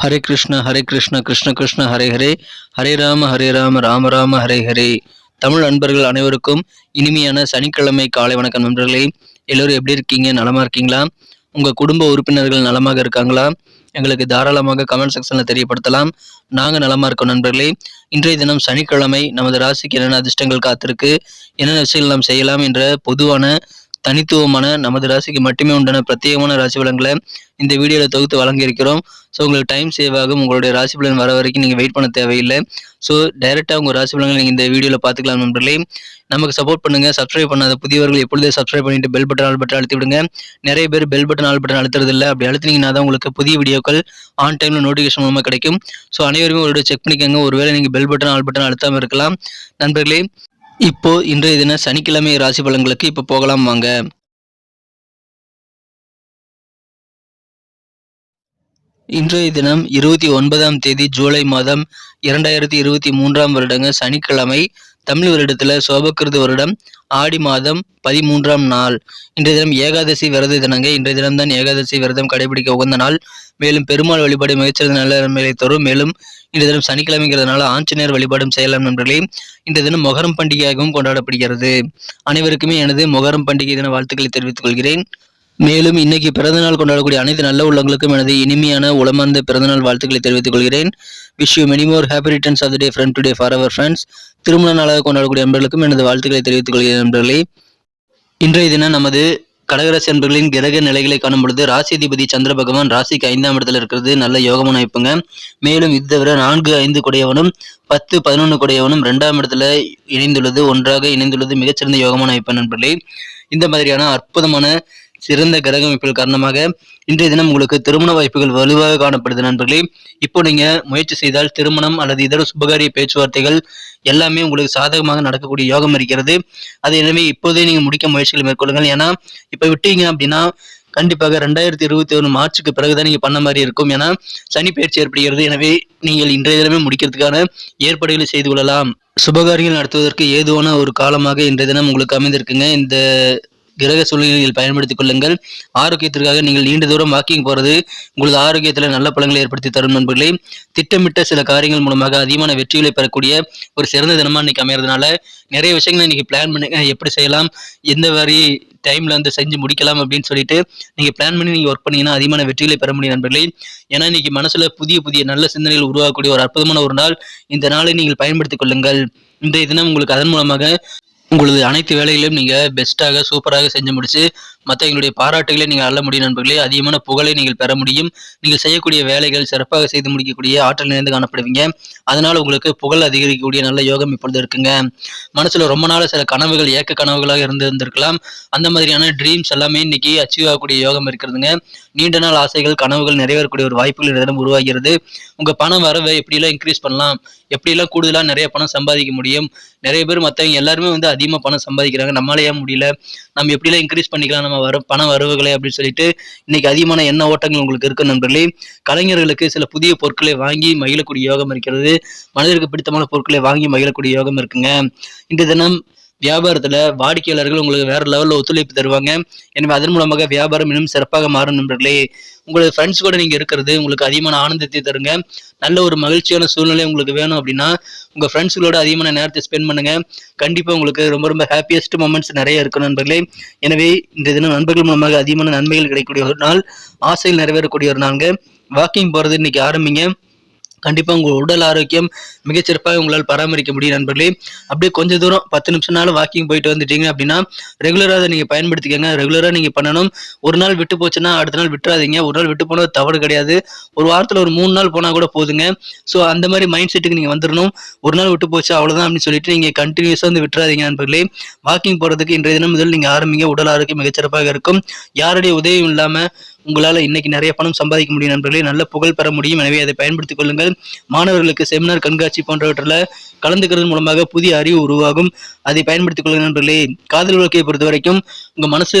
ஹரே கிருஷ்ண ஹரே கிருஷ்ண கிருஷ்ண கிருஷ்ண ஹரே ஹரே. ஹரே ராம ஹரே ராம ராம ராம ஹரே ஹரே. தமிழ் அன்பர்கள் அனைவருக்கும் இனிமையான சனிக்கிழமை காலை வணக்கம் நண்பர்களே. எல்லோரும் எப்படி இருக்கீங்க? நலமா இருக்கீங்களா? உங்கள் குடும்ப உறுப்பினர்கள் நலமாக இருக்காங்களா? எங்களுக்கு தாராளமாக கமெண்ட் செக்ஷனில் தெரியப்படுத்தலாம். நாங்கள் நலமாக இருக்கோம் நண்பர்களே. இன்றைய தினம் சனிக்கிழமை நமது ராசிக்கு என்னென்ன அதிர்ஷ்டங்கள் காத்திருக்கு என்னென்ன விஷயங்கள் நாம் செய்யலாம் என்ற பொதுவான தனித்துவமான நமது ராசிக்கு மட்டுமே உண்டான பிரத்யேகமான ராசி பலன்களை இந்த வீடியோவில் தொகுத்து வழங்கியிருக்கிறோம். ஸோ உங்களுக்கு டைம் சேவ் ஆகும். உங்களுடைய ராசி பலன் வர வரைக்கும் நீங்கள் வெயிட் பண்ண தேவையில்லை. ஸோ டைரெக்டாக உங்கள் ராசி பலன்களை நீங்கள் இந்த வீடியோவில் பார்த்துக்கலாம் நண்பர்களே. நமக்கு சப்போர்ட் பண்ணுங்கள் சப்ஸ்கிரைப் பண்ணாத புதியவர்கள் எப்பொழுதே சப்ஸ்கிரைப் பண்ணிட்டு பெல் பட்டன் ஆல் பட்டன் அழுத்தி விடுங்க. நிறைய பேர் பெல் பட்டன் ஆல் பட்டன் அழுத்துறது இல்லை அப்படி அழுத்தினீங்கன்னா தான் உங்களுக்கு புதிய வீடியோக்கள் ஆன் டைமில் நோட்டிஃபிகேஷன் மூலமாக கிடைக்கும். ஸோ அனைவருமே ஒரு செக் பண்ணிக்கோங்க. ஒருவேளை நீங்கள் பெல் பட்டன் ஆல் பட்டன் அழுத்தாமல் இருக்கலாம். நண்பர்களே இப்போ இன்றைய தின சனிக்கிழமை ராசி பலன்களுக்கு இப்போ போகலாம் வாங்க. இன்றைய தினம் இருபத்தி ஒன்பதாம் தேதி ஜூலை மாதம் இரண்டாயிரத்தி இருபத்தி மூன்றாம் வருடங்க சனிக்கிழமை தமிழ் வருடத்துல சோபக்கிருது வருடம் ஆடி மாதம் பதிமூன்றாம் நாள். இன்றைய தினம் ஏகாதசி விரத தினங்க இன்றைய தினம்தான் ஏகாதசி விரதம் கடைபிடிக்க உகந்த நாள். மேலும் பெருமாள் வழிபாடு மிகச்சிறந்த நல்ல நன்மைகளை தரும். மேலும் இந்த தினம் சனிக்கிழமைங்கிறதுனால ஆஞ்சநேயர் வழிபாடும் செய்யலாம் நண்பர்களே. இந்த தினம் மொகரம் பண்டிகையாகவும் கொண்டாடப்படுகிறது. அனைவருக்குமே எனது மொகரம் பண்டிகை தின வாழ்த்துக்களை தெரிவித்துக் கொள்கிறேன். மேலும் இன்னைக்கு பிறந்தநாள் கொண்டாடக்கூடிய அனைத்து நல்ல உள்ளங்களுக்கும் எனது இனிமையான உளமார்ந்த பிறந்தநாள் வாழ்த்துக்களை தெரிவித்துக் கொள்கிறேன். Wish you many more happy returns of the day friend today for our friends திருமண நாளாக கொண்டாடக்கூடிய நண்பர்களுக்கும் எனது வாழ்த்துக்களை தெரிவித்துக் கொள்கிறேன் நண்பர்களே. இன்றைய தினம் நமது கடகராசி அன்பர்களின் கிரக நிலைகளை காணும் பொழுது ராசி அதிபதி சந்திர பகவான் ராசிக்கு ஐந்தாம் இடத்துல இருக்கிறது. நல்ல யோகமான அமைப்புங்க. மேலும் இது தவிர நான்கு ஐந்து குடையவனும் பத்து பதினொன்று குடையவனும் ரெண்டாம் இடத்துல இணைந்துள்ளது. ஒன்றாக இணைந்துள்ளது. மிகச்சிறந்த யோகமான அமைப்பு நண்பர்களே. இந்த மாதிரியான அற்புதமான சிறந்த கிரக காரணமாக இன்றைய தினம் உங்களுக்கு திருமண வாய்ப்புகள் வலுவாக காணப்படுது நண்பர்களே. இப்போ நீங்க முயற்சி செய்தால் திருமணம் அல்லது இதர சுபகாரிய பேச்சுவார்த்தைகள் எல்லாமே உங்களுக்கு சாதகமாக நடக்கக்கூடிய யோகம் இருக்கிறது. அது எனவே இப்போதே நீங்க முடிக்க முயற்சிகளை மேற்கொள்ளுங்கள். ஏன்னா இப்ப விட்டீங்க அப்படின்னா கண்டிப்பாக ரெண்டாயிரத்தி இருபத்தி ஒன்று மார்ச்சுக்கு பிறகுதான் நீங்கள் பண்ண மாதிரி இருக்கும். ஏன்னா சனி பயிற்சி ஏற்படுகிறது. எனவே நீங்கள் இன்றைய தினமே முடிக்கிறதுக்கான ஏற்பாடுகளை செய்து கொள்ளலாம். சுபகாரியங்கள் நடத்துவதற்கு ஏதுவான ஒரு காலமாக இன்றைய தினம் உங்களுக்கு அமைந்திருக்குங்க. இந்த கிரக சூழ்நிலையில் பயன்படுத்திக் கொள்ளுங்கள். ஆரோக்கியத்திற்காக நீங்கள் நீண்ட தூரம் வாக்கிங் போறது உங்களது ஆரோக்கியத்தில் நல்ல பலங்களை ஏற்படுத்தி தரும் நண்பர்களே. திட்டமிட்ட சில காரியங்கள் மூலமாக அதிகமான வெற்றிகளை பெறக்கூடிய ஒரு சிறந்த தினமா இன்னைக்கு அமையறதுனால நிறைய விஷயங்களை இன்னைக்கு பிளான் பண்ணுங்க எப்படி செய்யலாம் எந்த மாதிரி டைம்ல வந்து செஞ்சு முடிக்கலாம் அப்படின்னு சொல்லிட்டு நீங்க பிளான் பண்ணி நீங்க ஒர்க் பண்ணீங்கன்னா அதிகமான வெற்றிகளை பெற முடியும் நண்பர்களே. ஏன்னா இன்னைக்கு மனசுல புதிய புதிய நல்ல சிந்தனைகள் உருவாக்கக்கூடிய ஒரு அற்புதமான ஒரு நாள் இந்த நாளை நீங்கள் பயன்படுத்திக் கொள்ளுங்கள். இன்றைய தினம் உங்களுக்கு அதன் மூலமாக உங்களது அனைத்து வேலைகளையும் நீங்கள் பெஸ்ட்டாக சூப்பராக செஞ்சு முடிச்சு மற்றவங்களுடைய பாராட்டுகளை நீங்கள் அள்ள முடியும் நண்பர்களே. அதிகமான புகழை நீங்கள் பெற முடியும். நீங்கள் செய்யக்கூடிய வேலைகள் சிறப்பாக செய்து முடிக்கக்கூடிய ஆற்றல் நிறைந்து காணப்படுவீங்க. அதனால் உங்களுக்கு புகழ் அதிகரிக்கக்கூடிய நல்ல யோகம் இப்பொழுது இருக்குங்க. மனசில் ரொம்ப நாள் சில கனவுகள் ஏக்க கனவுகளாக இருந்து இருந்திருக்கலாம் அந்த மாதிரியான ட்ரீம்ஸ் எல்லாமே இன்னைக்கு அச்சீவ் ஆகக்கூடிய யோகம் இருக்கிறதுங்க. நீண்ட நாள் ஆசைகள் கனவுகள் நிறைவேறக்கூடிய ஒரு வாய்ப்புகள் இந்த உருவாகிறது. உங்கள் பணம் வரவை எப்படிலாம் இன்க்ரீஸ் பண்ணலாம்? எப்படிலாம் கூடுதலாக நிறைய பணம் சம்பாதிக்க முடியும்? நிறைய பேர் மற்றவங்க எல்லாருமே வந்து அதிகமாக பணம் சம்பாதிக்கிறாங்க. நம்மளாலேயே முடியல. நம்ம எப்படிலாம் இன்க்ரீஸ் பண்ணிக்கலாம்? நம்ம வர பண வரவுகளை அப்படின்னு சொல்லிட்டு இன்னைக்கு அதிகமான எண்ண ஓட்டங்கள் உங்களுக்கு இருக்கு நண்பர்களே. கலைஞர்களுக்கு சில புதிய பொருட்களை வாங்கி மகிழக்கூடிய யோகம் இருக்கிறது. மனிதருக்கு பிடித்தமான பொருட்களை வாங்கி மகிழக்கூடிய யோகம் இருக்குங்க. இன்று தினம் வியாபாரத்தில் வாடிக்கையாளர்கள் உங்களுக்கு வேற லெவலில் ஒத்துழைப்பு தருவாங்க. எனவே அதன் மூலமாக வியாபாரம் இன்னும் சிறப்பாக மாறும் நண்பர்களே. உங்களது ஃப்ரெண்ட்ஸ் கூட நீங்கள் இருக்கிறது உங்களுக்கு அதிகமான ஆனந்தத்தை தருங்க. நல்ல ஒரு மகிழ்ச்சியான சூழ்நிலை உங்களுக்கு வேணும் அப்படின்னா உங்கள் ஃப்ரெண்ட்ஸுகளோட அதிகமான நேரத்தை ஸ்பெண்ட் பண்ணுங்கள் கண்டிப்பாக உங்களுக்கு ரொம்ப ரொம்ப ஹாப்பியஸ்ட் மூமெண்ட்ஸ் நிறைய இருக்கும் நண்பர்களே. எனவே இந்த தினம் நண்பர்கள் மூலமாக அதிகமான நன்மைகள் கிடைக்கக்கூடிய ஒரு நாள். ஆசையில் நிறைவேறக்கூடிய ஒரு நாளுங்க. வாக்கிங் போகிறது இன்னைக்கு ஆரம்பிங்க. கண்டிப்பாக உங்கள் உடல் ஆரோக்கியம் மிகச்சிறப்பாக உங்களால் பராமரிக்க முடியும் நண்பர்களே. அப்படியே கொஞ்சம் தூரம் பத்து நிமிஷம்னாலும் வாக்கிங் போயிட்டு வந்துட்டீங்க அப்படின்னா ரெகுலராக அதை நீங்கள் பயன்படுத்திக்கங்க. ரெகுலராக நீங்கள் பண்ணணும். ஒரு நாள் விட்டு போச்சுன்னா அடுத்த நாள் விட்டுறாதீங்க. ஒரு நாள் விட்டு போனது தவறு கிடையாது. ஒரு வாரத்தில் ஒரு மூணு நாள் போனால் கூட போதுங்க. ஸோ அந்த மாதிரி மைண்ட் செட்டுக்கு நீங்கள் வந்துடணும் ஒரு நாள் விட்டு போச்சு அவ்வளோதான் அப்படின்னு சொல்லிட்டு நீங்கள் கண்டினியூஸாக வந்து விட்டுறாதீங்க நண்பர்களே. வாக்கிங் போகிறதுக்கு இன்றைய தினம் முதல் நீங்கள் ஆரம்பிங்க. உடல் ஆரோக்கியம் மிகச்சிறப்பாக இருக்கும். யாருடைய உதவியும் இல்லாமல் உங்களால் இன்னைக்கு நிறைய பணம் சம்பாதிக்க முடியும் நண்பர்களே. நல்ல புகழ் பெற முடியும். எனவே அதை பயன்படுத்திக் கொள்ளுங்கள். மாணவர்களுக்கு செமினார் கண்காட்சி போன்றவற்றில் கலந்துக்கிறது மூலமாக புதிய அறிவு உருவாகும். அதை பயன்படுத்திக் கொள்ளுங்கள் நண்பர்களே. காதல் வாழ்க்கையை பொறுத்த வரைக்கும் உங்க மனசு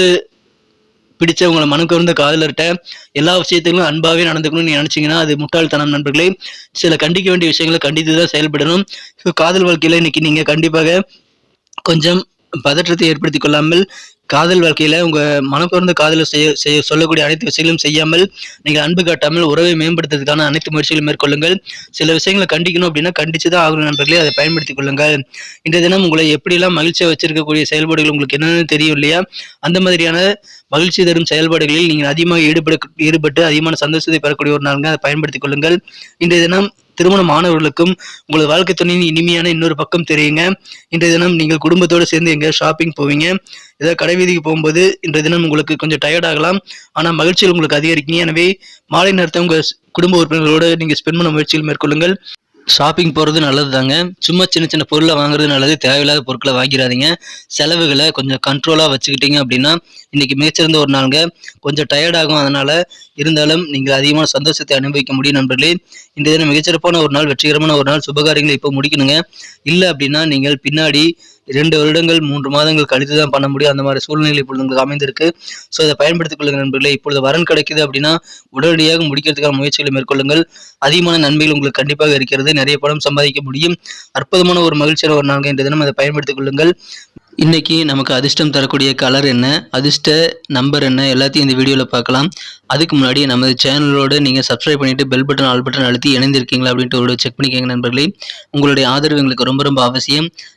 பிடிச்ச உங்களை மனக்கு வந்த காதலர்கிட்ட எல்லா விஷயத்திலும் அன்பாகவே நடந்துக்கணும்னு நீ நினைச்சீங்கன்னா அது முட்டாள்தனம் நண்பர்களே. சில கண்டிக்க வேண்டிய விஷயங்களை கண்டித்து தான் செயல்படணும். ஸோ காதல் வாழ்க்கையில இன்னைக்கு நீங்க கண்டிப்பாக கொஞ்சம் பதற்றத்தை ஏற்படுத்தி கொள்ளாமல் காதல் வாழ்க்கையில் உங்கள் மனக்குறந்த காதலை செய்ய செய்ய சொல்லக்கூடிய அனைத்து விஷயங்களும் செய்யாமல் நீங்கள் அன்பு காட்டாமல் உறவை மேம்படுத்துறதுக்கான அனைத்து முயற்சிகளும் மேற்கொள்ளுங்கள். சில விஷயங்களை கண்டிக்கணும் அப்படின்னா கண்டிச்சு தான் ஆகணும் நண்பர்களே அதை பயன்படுத்திக் கொள்ளுங்கள். இன்றைய தினம் உங்களை எப்படியெல்லாம் மகிழ்ச்சியாக வச்சிருக்கக்கூடிய செயல்பாடுகள் உங்களுக்கு என்னென்னு தெரியும் இல்லையா? அந்த மாதிரியான மகிழ்ச்சி தரும் செயல்பாடுகளில் நீங்கள் அதிகமாக ஈடுபட ஈடுபட்டு அதிகமான சந்தோஷத்தை பெறக்கூடிய ஒரு நாளுங்க. அதை பயன்படுத்திக் கொள்ளுங்கள். இன்றைய தினம் திருமணம் ஆனவர்களுக்கும் உங்களது வாழ்க்கை துணையின் இனிமையான இன்னொரு பக்கம் தெரியுங்க. இன்றைய தினம் நீங்கள் குடும்பத்தோடு சேர்ந்து எங்க ஷாப்பிங் போவீங்க. ஏதாவது கடை வீதிக்கு போகும்போது இன்றைய தினம் உங்களுக்கு கொஞ்சம் டயர்ட் ஆகலாம். ஆனால் மகிழ்ச்சியில் உங்களுக்கு அதிகரிக்கீங்க எனவே மாலை நேரத்தை உங்கள் குடும்ப உறுப்பினர்களோடு நீங்கள் ஸ்பெண்ட் பண்ண முயற்சிகள் மேற்கொள்ளுங்கள். ஷாப்பிங் போகிறது நல்லது தாங்க சும்மா சின்ன சின்ன பொருளை வாங்குறது நல்லது. தேவையில்லாத பொருட்களை வாங்கிடாதீங்க செலவுகளை கொஞ்சம் கண்ட்ரோலாக வச்சுக்கிட்டீங்க அப்படின்னா இன்றைக்கி மிகச்சிறந்த ஒரு நாளுங்க. கொஞ்சம் டயர்டாகும் அதனால் இருந்தாலும் நீங்கள் அதிகமான சந்தோஷத்தை அனுபவிக்க முடியும் நண்பர்களே. இந்த தினம் மிகச்சிறப்பான ஒரு நாள் வெற்றிகரமான ஒரு நாள். சுபகாரியங்களை இப்போ முடிக்கணுங்க. இல்லை அப்படின்னா நீங்கள் பின்னாடி இரண்டு வருடங்கள் மூன்று மாதங்கள் கழித்து தான் பண்ண முடியும். அந்த மாதிரி சூழ்நிலை இப்பொழுது உங்களுக்கு அமைந்திருக்கு. ஸோ அதை பயன்படுத்திக் கொள்ளுங்கள் நண்பர்களே. இப்பொழுது வரன் கிடைக்குது அப்படின்னா உடனடியாக முடிக்கிறதுக்கான முயற்சிகளை மேற்கொள்ளுங்கள். அதிகமான நன்மைகள் உங்களுக்கு கண்டிப்பாக இருக்கிறது. நிறைய பணம் சம்பாதிக்க முடியும். அற்புதமான ஒரு மகிழ்ச்சியான ஒரு நாள் இந்த தினம் அதை பயன்படுத்திக் கொள்ளுங்கள். இன்னைக்கு நமக்கு அதிர்ஷ்டம் தரக்கூடிய கலர் என்ன? அதிர்ஷ்ட நம்பர் என்ன? எல்லாத்தையும் இந்த வீடியோவில் பார்க்கலாம். அதுக்கு முன்னாடி நமது சேனலோடு நீங்கள் சப்ஸ்கிரைப் பண்ணிட்டு பெல் பட்டன் ஆல் பட்டன் அழுத்தி இணைந்திருக்கீங்களா அப்படின்ட்டு ஒரு செக் பண்ணிக்கோங்க நண்பர்களே. உங்களுடைய ஆதரவு எங்களுக்கு ரொம்ப ரொம்ப அவசியம்.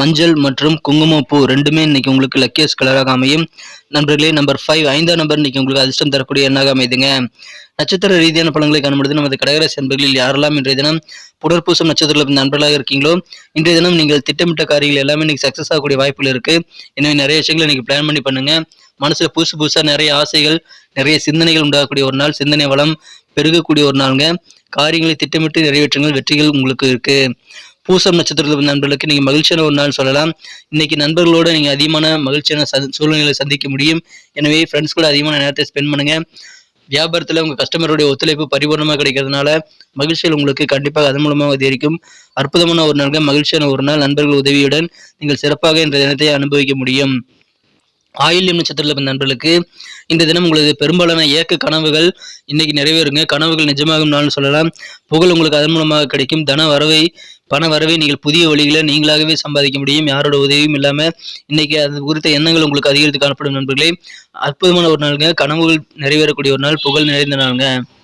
மஞ்சள் மற்றும் குங்குமப்பூ ரெண்டுமே இன்னைக்கு உங்களுக்கு லக்கியஸ் கலராக அமையும். நண்பர்களே நம்பர் ஃபைவ் ஐந்தாம் நம்பர் இன்னைக்கு உங்களுக்கு அதிர்ஷ்டம் தரக்கூடிய எண்ணாக அமைதுங்க. நட்சத்திர ரீதியான பலன்களை காணப்படுது நமது கடகராசி நண்பர்களில் யாரெல்லாம் இன்றைய தினம் புடற்பூசம் நட்சத்திரத்தில் நண்பர்களாக இருக்கீங்களோ இன்றைய தினம் நீங்கள் திட்டமிட்ட காரியங்கள் எல்லாமே இன்னைக்கு சக்சஸ் ஆகக்கூடிய வாய்ப்புகள் இருக்கு. எனவே நிறைய விஷயங்களை இன்னைக்கு பிளான் பண்ணி பண்ணுங்க. மனசுல புதுசு புதுசா நிறைய ஆசைகள் நிறைய சிந்தனைகள் உண்டாகக்கூடிய ஒரு நாள் சிந்தனை வளம் பெருகக்கூடிய ஒரு நாளுங்க. காரியங்களை திட்டமிட்டு நிறைவேற்றுங்கள் வெற்றிகள் உங்களுக்கு இருக்கு. பூசம் நட்சத்திரத்தில் நண்பர்களுக்கு நீங்க மகிழ்ச்சியான ஒரு நாள் சொல்லலாம். இன்னைக்கு நண்பர்களோட நீங்க அதிகமான மகிழ்ச்சியான சூழ்நிலை சந்திக்க முடியும். எனவே ஃப்ரெண்ட்ஸ் கூட அதிகமான நேரத்தை ஸ்பெண்ட் பண்ணுங்க. வியாபாரத்தில் உங்க கஸ்டமருடைய ஒத்துழைப்பு பரிபூர்ணமாக கிடைக்கிறதுனால மகிழ்ச்சியில் உங்களுக்கு கண்டிப்பாக அதன் மூலமாக அதிகரிக்கும். அற்புதமான ஒரு நாள்கள் மகிழ்ச்சியான ஒரு நாள். நண்பர்கள் உதவியுடன் நீங்கள் சிறப்பாக இந்த தினத்தை அனுபவிக்க முடியும். ஆயில்யம் நட்சத்திரத்தில் பிறந்த நண்பர்களுக்கு இந்த தினம் உங்களது பெரும்பாலான ஏக்க கனவுகள் இன்னைக்கு நிறைவேறுங்க. கனவுகள் நிஜமாகும் நாள்னு சொல்லலாம். புகழ் உங்களுக்கு அதன் மூலமாக கிடைக்கும். தன வரவை பண வரவை நீங்கள் புதிய வழிகளை நீங்களாகவே சம்பாதிக்க முடியும். யாரோட உதவியும் இல்லாம இன்னைக்கு அது குறித்த எண்ணங்கள் உங்களுக்கு அதிகரித்து காணப்படும் நண்பர்களே. அற்புதமான ஒரு நாளுங்க. கனவுகள் நிறைவேறக்கூடிய ஒரு நாள். புகழ் நிறைந்த நாளுங்க.